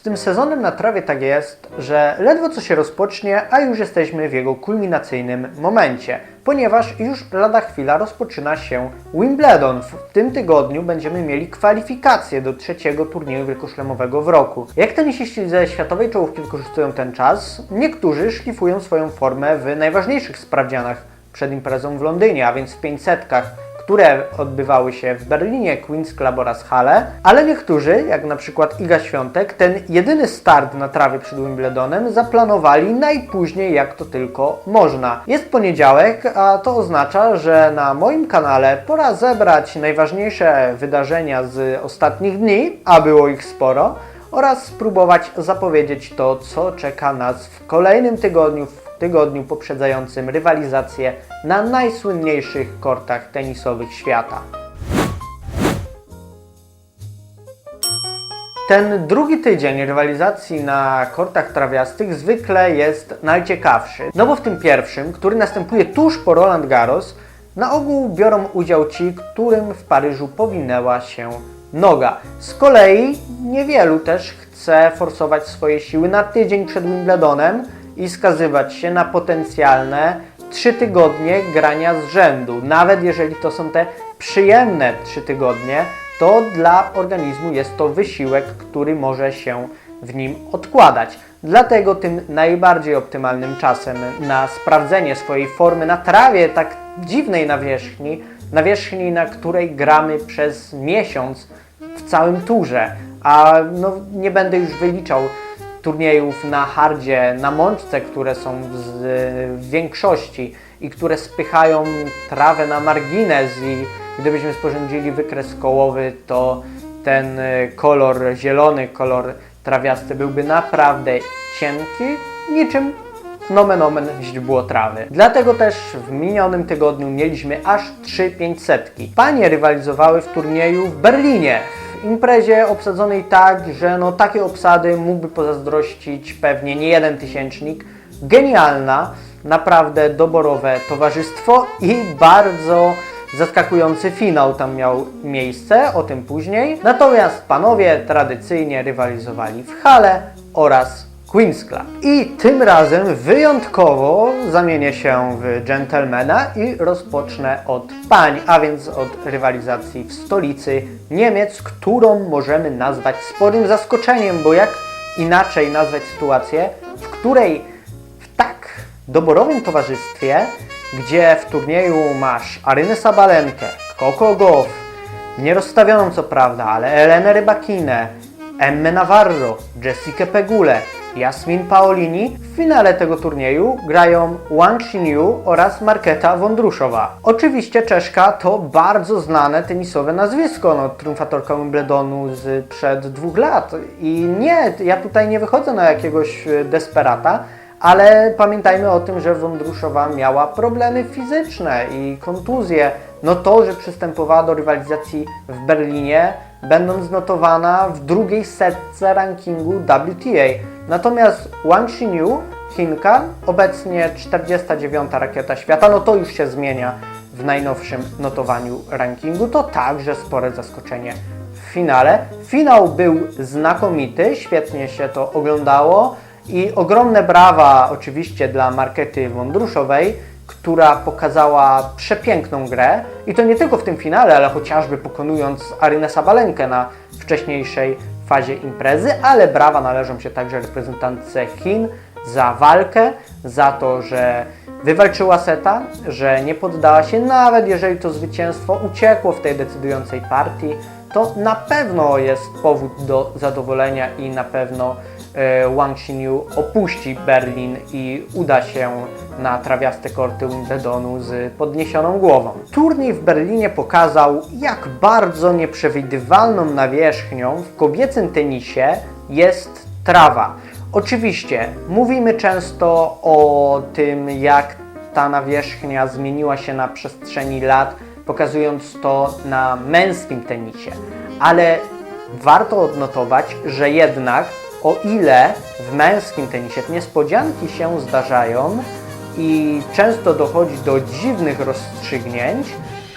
Z tym sezonem na trawie tak jest, że ledwo co się rozpocznie, a już jesteśmy w jego kulminacyjnym momencie, ponieważ już lada chwila rozpoczyna się Wimbledon. W tym tygodniu będziemy mieli kwalifikacje do trzeciego turnieju wielkoszlemowego w roku. Jak tenisiści ze światowej czołówki wykorzystują ten czas? Niektórzy szlifują swoją formę w najważniejszych sprawdzianach przed imprezą w Londynie, a więc w 500 które odbywały się w Berlinie, Queen's Club oraz Halle, ale niektórzy, jak na przykład Iga Świątek, ten jedyny start na trawie przed Wimbledonem zaplanowali najpóźniej jak to tylko można. Jest poniedziałek, a to oznacza, że na moim kanale pora zebrać najważniejsze wydarzenia z ostatnich dni, a było ich sporo, oraz spróbować zapowiedzieć to, co czeka nas w kolejnym tygodniu, w tygodniu poprzedzającym rywalizację na najsłynniejszych kortach tenisowych świata. Ten drugi tydzień rywalizacji na kortach trawiastych zwykle jest najciekawszy. No bo w tym pierwszym, który następuje tuż po Roland Garros, na ogół biorą udział ci, którym w Paryżu powinęła się noga. Z kolei niewielu też chce forsować swoje siły na tydzień przed Wimbledonem i skazywać się na potencjalne trzy tygodnie grania z rzędu. Nawet jeżeli to są te przyjemne trzy tygodnie, to dla organizmu jest to wysiłek, który może się w nim odkładać. Dlatego tym najbardziej optymalnym czasem na sprawdzenie swojej formy na trawie tak dziwnej nawierzchni, nawierzchni, na której gramy przez miesiąc w całym turze, a no, nie będę już wyliczał turniejów na hardzie, na mączce, które są z, w większości i które spychają trawę na margines i gdybyśmy sporządzili wykres kołowy, to ten y, kolor zielony, kolor trawiasty byłby naprawdę cienki, niczym nomen omen źdźbło trawy. Dlatego też w minionym tygodniu mieliśmy aż 3 500. Panie rywalizowały w turnieju w Berlinie. Imprezie obsadzonej tak, że no takie obsady mógłby pozazdrościć pewnie nie jeden tysięcznik. Genialna, naprawdę doborowe towarzystwo i bardzo zaskakujący finał tam miał miejsce, o tym później. Natomiast panowie tradycyjnie rywalizowali w hale oraz Queen's Club. I tym razem wyjątkowo zamienię się w gentlemana i rozpocznę od pań, a więc od rywalizacji w stolicy Niemiec, którą możemy nazwać sporym zaskoczeniem, bo jak inaczej nazwać sytuację, w której w tak doborowym towarzystwie, gdzie w turnieju masz Arynę Sabalenkę, Coco Gauff, nierozstawioną co prawda, ale Elenę Rybakinę, Emmę Navarro, Jessica Pegule, Jasmin Paolini. W finale tego turnieju grają Wang Xinyu oraz Marketa Wondruszowa. Oczywiście Czeszka to bardzo znane tenisowe nazwisko, no, triumfatorka Wimbledonu z przed dwóch lat. I nie, ja tutaj nie wychodzę na jakiegoś e, desperata, ale pamiętajmy o tym, że Wondruszowa miała problemy fizyczne i kontuzje. No to, że przystępowała do rywalizacji w Berlinie, będąc notowana w drugiej setce rankingu WTA. Natomiast Wang Xinyu, Chinka, obecnie 49. rakieta świata, no to już się zmienia w najnowszym notowaniu rankingu. To także spore zaskoczenie w finale. Finał był znakomity, świetnie się to oglądało i ogromne brawa oczywiście dla Markety Wondruszowej, która pokazała przepiękną grę. I to nie tylko w tym finale, ale chociażby pokonując Arynę Sabalenkę na wcześniejszej fazie imprezy, ale brawa należą się także reprezentantce Chin za walkę, za to, że wywalczyła seta, że nie poddała się, nawet jeżeli to zwycięstwo uciekło w tej decydującej partii, to na pewno jest powód do zadowolenia i na pewno e, Wang Xinyu opuści Berlin i uda się na trawiaste korty Wimbledonu z podniesioną głową. Turniej w Berlinie pokazał, jak bardzo nieprzewidywalną nawierzchnią w kobiecym tenisie jest trawa. Oczywiście mówimy często o tym, jak ta nawierzchnia zmieniła się na przestrzeni lat, pokazując to na męskim tenisie, ale warto odnotować, że jednak o ile w męskim tenisie niespodzianki się zdarzają i często dochodzi do dziwnych rozstrzygnięć,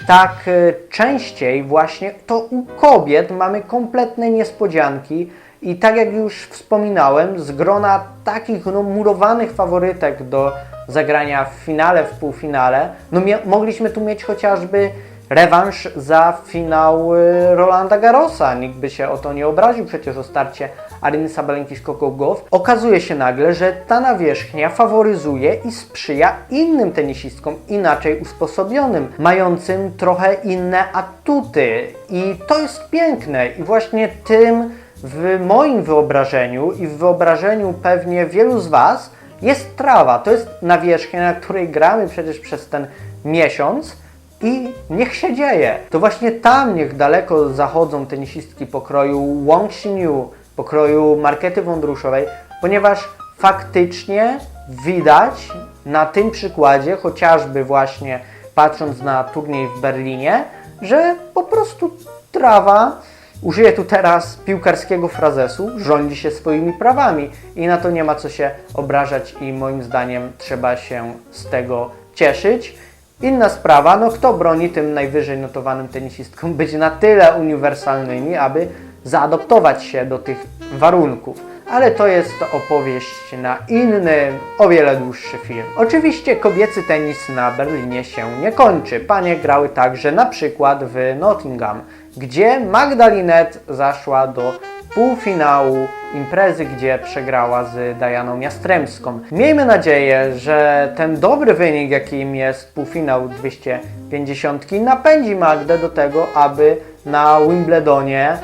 tak e, częściej właśnie to u kobiet mamy kompletne niespodzianki I tak jak już wspominałem, z grona takich no, murowanych faworytek do zagrania w finale, w półfinale, no mogliśmy tu mieć chociażby rewanż za finał y, Rolanda Garrosa. Nikt by się o to nie obraził przecież o starcie Aryny Sabalenki z Coco. Okazuje się nagle, że ta nawierzchnia faworyzuje i sprzyja innym tenisistkom inaczej usposobionym, mającym trochę inne atuty. I to jest piękne i właśnie tym w moim wyobrażeniu i w wyobrażeniu pewnie wielu z Was jest trawa. To jest nawierzchnia, na której gramy przecież przez ten miesiąc i niech się dzieje. To właśnie tam niech daleko zachodzą tenisistki pokroju Wong Xinyu, pokroju Markety Wądruszowej, ponieważ faktycznie widać na tym przykładzie, chociażby właśnie patrząc na turniej w Berlinie, że po prostu trawa Użyję tu teraz piłkarskiego frazesu, rządzi się swoimi prawami i na to nie ma co się obrażać i moim zdaniem trzeba się z tego cieszyć. Inna sprawa, no kto broni tym najwyżej notowanym tenisistkom być na tyle uniwersalnymi, aby zaadoptować się do tych warunków. Ale to jest opowieść na inny, o wiele dłuższy film. Oczywiście kobiecy tenis na Berlinie się nie kończy. Panie grały także na przykład w Nottingham, gdzie Magdalinet zaszła do półfinału imprezy, gdzie przegrała z Dajaną Jastremską. Miejmy nadzieję, że ten dobry wynik, jakim jest półfinał 250, napędzi Magdę do tego, aby na Wimbledonie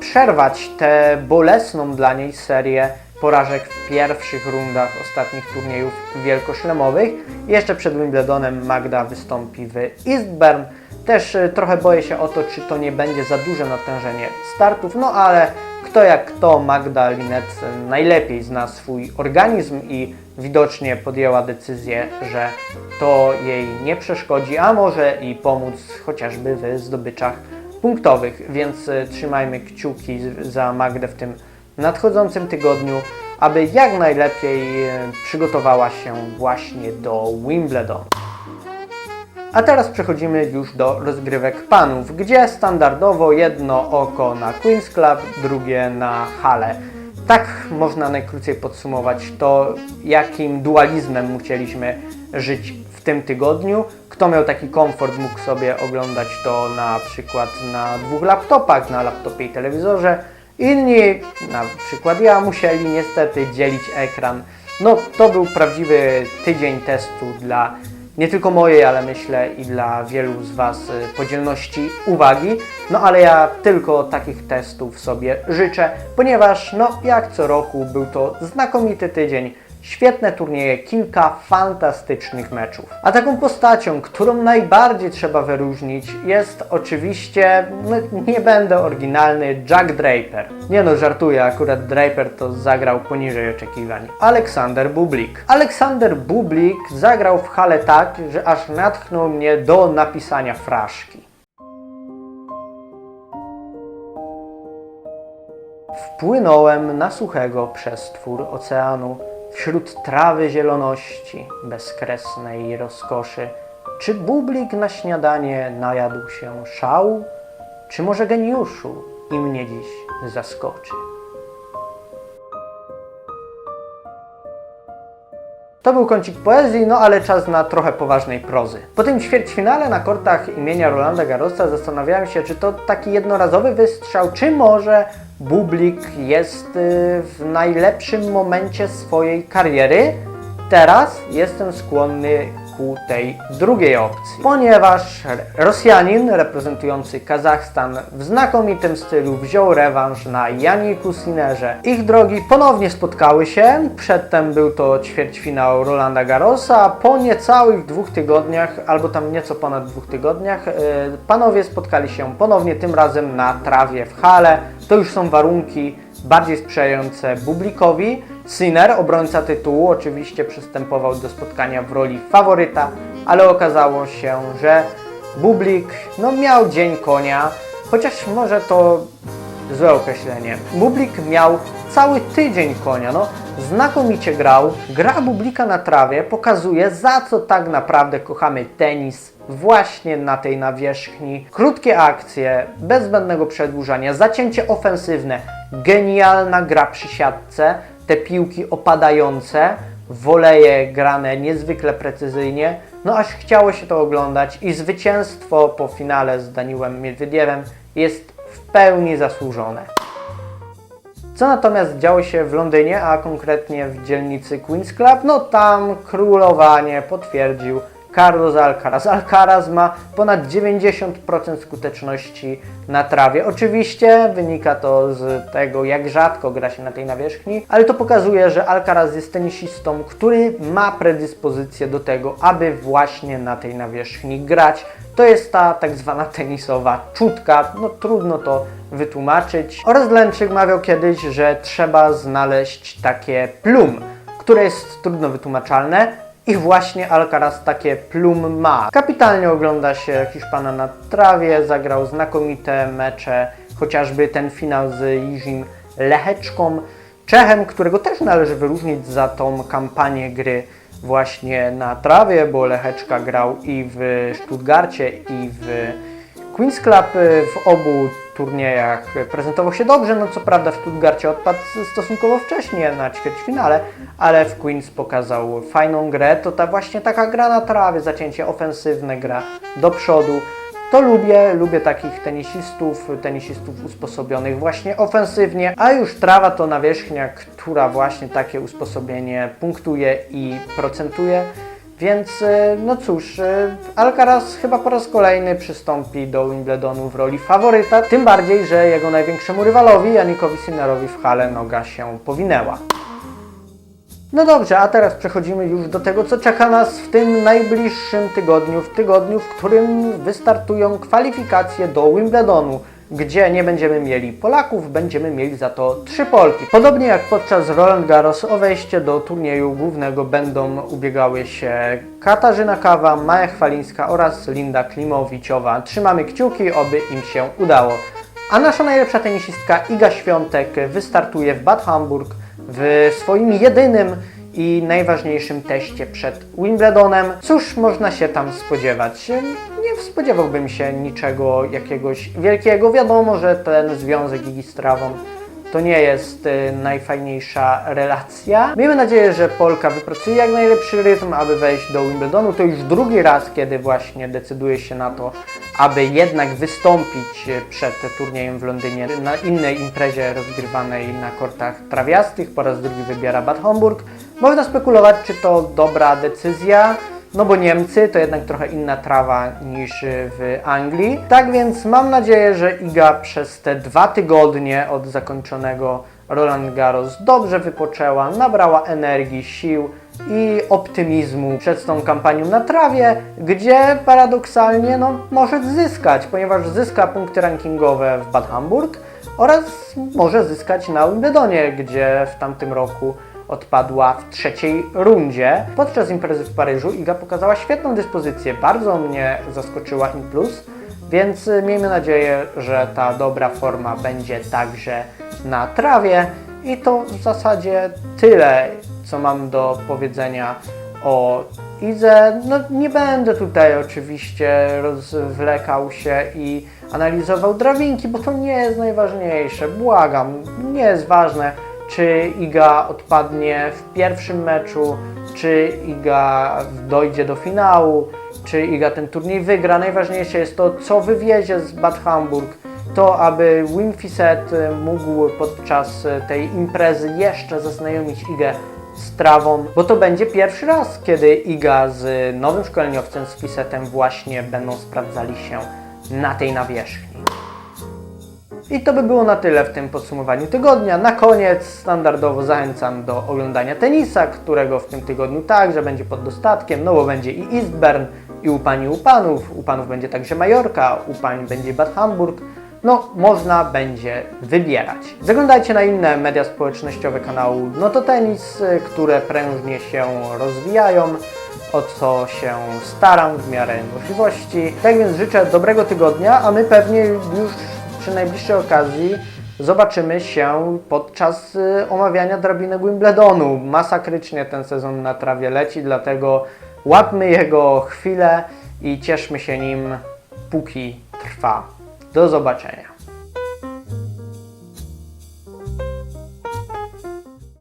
przerwać tę bolesną dla niej serię porażek w pierwszych rundach ostatnich turniejów wielkoszlemowych. Jeszcze przed Wimbledonem Magda wystąpi w Eastbourne. Też y, trochę boję się o to, czy to nie będzie za duże natężenie startów, no ale kto jak kto, Magda Linet y, najlepiej zna swój organizm i widocznie podjęła decyzję, że to jej nie przeszkodzi, a może i pomóc chociażby w zdobyczach punktowych, więc y, trzymajmy kciuki za Magdę w tym nadchodzącym tygodniu, aby jak najlepiej przygotowała się właśnie do Wimbledon. A teraz przechodzimy już do rozgrywek panów, gdzie standardowo jedno oko na Queen's Club, drugie na Hale. Tak można najkrócej podsumować to, jakim dualizmem musieliśmy żyć w tym tygodniu. Kto miał taki komfort, mógł sobie oglądać to na przykład na dwóch laptopach, na laptopie i telewizorze. Inni, na przykład ja, musieli niestety dzielić ekran. No, to był prawdziwy tydzień testu dla nie tylko mojej, ale myślę i dla wielu z Was y, podzielności uwagi. No ale ja tylko takich testów sobie życzę, ponieważ no jak co roku był to znakomity tydzień. Świetne turnieje, kilka fantastycznych meczów. A taką postacią, którą najbardziej trzeba wyróżnić, jest oczywiście, no, nie będę oryginalny, Jack Draper. Nie no, żartuję, akurat Draper to zagrał poniżej oczekiwań. Aleksander Bublik. Aleksander Bublik zagrał w hale tak, że aż natchnął mnie do napisania fraszki. Wpłynąłem na suchego przestwór oceanu, wśród trawy zieloności, bezkresnej rozkoszy. Czy bublik na śniadanie najadł się szału, czy może geniuszu i mnie dziś zaskoczy? To był kącik poezji, no ale czas na trochę poważnej prozy. Po tym ćwierćfinale na kortach imienia Rolanda Garrosa zastanawiałem się, czy to taki jednorazowy wystrzał, czy może Bublik jest y, w najlepszym momencie swojej kariery. Teraz jestem skłonny tej drugiej opcji, ponieważ Rosjanin reprezentujący Kazachstan w znakomitym stylu wziął rewanż na Janiku Sinerze. Ich drogi ponownie spotkały się, przedtem był to ćwierćfinał Rolanda Garrosa, po niecałych dwóch tygodniach, albo tam nieco ponad dwóch tygodniach, e, panowie spotkali się ponownie, tym razem na trawie w hale. To już są warunki bardziej sprzyjające Bublikowi. Sinner, obrońca tytułu, oczywiście przystępował do spotkania w roli faworyta, ale okazało się, że Bublik no, miał dzień konia, chociaż może to złe określenie. Bublik miał cały tydzień konia, no znakomicie grał. Gra Bublika na trawie pokazuje za co tak naprawdę kochamy tenis właśnie na tej nawierzchni. Krótkie akcje, bez zbędnego przedłużania, zacięcie ofensywne, genialna gra przy siatce, te piłki opadające, woleje grane niezwykle precyzyjnie, no aż chciało się to oglądać i zwycięstwo po finale z Daniłem Miedwiediewem jest w pełni zasłużone. Co natomiast działo się w Londynie, a konkretnie w dzielnicy Queen's Club, no tam królowanie potwierdził Carlos Alcaraz. Alcaraz ma ponad 90% skuteczności na trawie. Oczywiście wynika to z tego, jak rzadko gra się na tej nawierzchni, ale to pokazuje, że Alcaraz jest tenisistą, który ma predyspozycję do tego, aby właśnie na tej nawierzchni grać. To jest ta tak zwana tenisowa czutka, no trudno to wytłumaczyć. Oraz Lęczyk mawiał kiedyś, że trzeba znaleźć takie plum, które jest trudno wytłumaczalne, i właśnie Alcaraz takie plum ma. Kapitalnie ogląda się Hiszpana na trawie, zagrał znakomite mecze, chociażby ten finał z Jiżim Lecheczką, Czechem, którego też należy wyróżnić za tą kampanię gry właśnie na trawie, bo Lecheczka grał i w Stuttgarcie, i w Queen's Club y, w obu turniejach prezentował się dobrze, no co prawda w Stuttgarcie odpadł stosunkowo wcześnie na ćwierćfinale, ale w Queens pokazał fajną grę. To ta właśnie taka gra na trawie, zacięcie ofensywne, gra do przodu. To lubię, lubię takich tenisistów, tenisistów usposobionych właśnie ofensywnie, a już trawa to nawierzchnia, która właśnie takie usposobienie punktuje i procentuje. Więc e, no cóż, e, Alcaraz chyba po raz kolejny przystąpi do Wimbledonu w roli faworyta, tym bardziej, że jego największemu rywalowi, Janikowi Sinnerowi w hale noga się powinęła. No dobrze, a teraz przechodzimy już do tego, co czeka nas w tym najbliższym tygodniu, w tygodniu, w którym wystartują kwalifikacje do Wimbledonu, gdzie nie będziemy mieli Polaków, będziemy mieli za to trzy Polki. Podobnie jak podczas Roland Garros o wejście do turnieju głównego będą ubiegały się Katarzyna Kawa, Maja Chwalińska oraz Linda Klimowiciowa. Trzymamy kciuki, oby im się udało. A nasza najlepsza tenisistka Iga Świątek wystartuje w Bad Hamburg w swoim jedynym i najważniejszym teście przed Wimbledonem. Cóż można się tam spodziewać? Spodziewałbym się niczego jakiegoś wielkiego. Wiadomo, że ten związek Igi z trawą to nie jest y, najfajniejsza relacja. Miejmy nadzieję, że Polka wypracuje jak najlepszy rytm, aby wejść do Wimbledonu. To już drugi raz, kiedy właśnie decyduje się na to, aby jednak wystąpić y, przed turniejem w Londynie na innej imprezie rozgrywanej na kortach trawiastych. Po raz drugi wybiera Bad Homburg. Można spekulować, czy to dobra decyzja. No bo Niemcy to jednak trochę inna trawa niż w Anglii. Tak więc mam nadzieję, że Iga przez te dwa tygodnie od zakończonego Roland Garros dobrze wypoczęła, nabrała energii, sił i optymizmu przed tą kampanią na trawie, gdzie paradoksalnie no, może zyskać, ponieważ zyska punkty rankingowe w Bad Hamburg oraz może zyskać na Wimbledonie, gdzie w tamtym roku odpadła w trzeciej rundzie. Podczas imprezy w Paryżu Iga pokazała świetną dyspozycję, bardzo mnie zaskoczyła in plus, więc miejmy nadzieję, że ta dobra forma będzie także na trawie. I to w zasadzie tyle, co mam do powiedzenia o Idze. No nie będę tutaj oczywiście rozwlekał się i analizował drabinki, bo to nie jest najważniejsze. Błagam, nie jest ważne czy Iga odpadnie w pierwszym meczu, czy Iga dojdzie do finału, czy Iga ten turniej wygra. Najważniejsze jest to, co wywiezie z Bad Hamburg. To, aby Winfiset mógł podczas tej imprezy jeszcze zaznajomić Igę z trawą, bo to będzie pierwszy raz, kiedy Iga z nowym szkoleniowcem, z Fisetem właśnie będą sprawdzali się na tej nawierzchni. I to by było na tyle w tym podsumowaniu tygodnia. Na koniec standardowo zachęcam do oglądania tenisa, którego w tym tygodniu także będzie pod dostatkiem, no bo będzie i Eastburn, i u pani u panów, u panów będzie także Majorka, u pań będzie Bad Hamburg. No, można będzie wybierać. Zaglądajcie na inne media społecznościowe kanału No to Tenis, które prężnie się rozwijają, o co się staram w miarę możliwości. Tak więc życzę dobrego tygodnia, a my pewnie już przy najbliższej okazji zobaczymy się podczas y, omawiania drabinek Wimbledonu. Masakrycznie ten sezon na trawie leci, dlatego łapmy jego chwilę i cieszmy się nim, póki trwa. Do zobaczenia.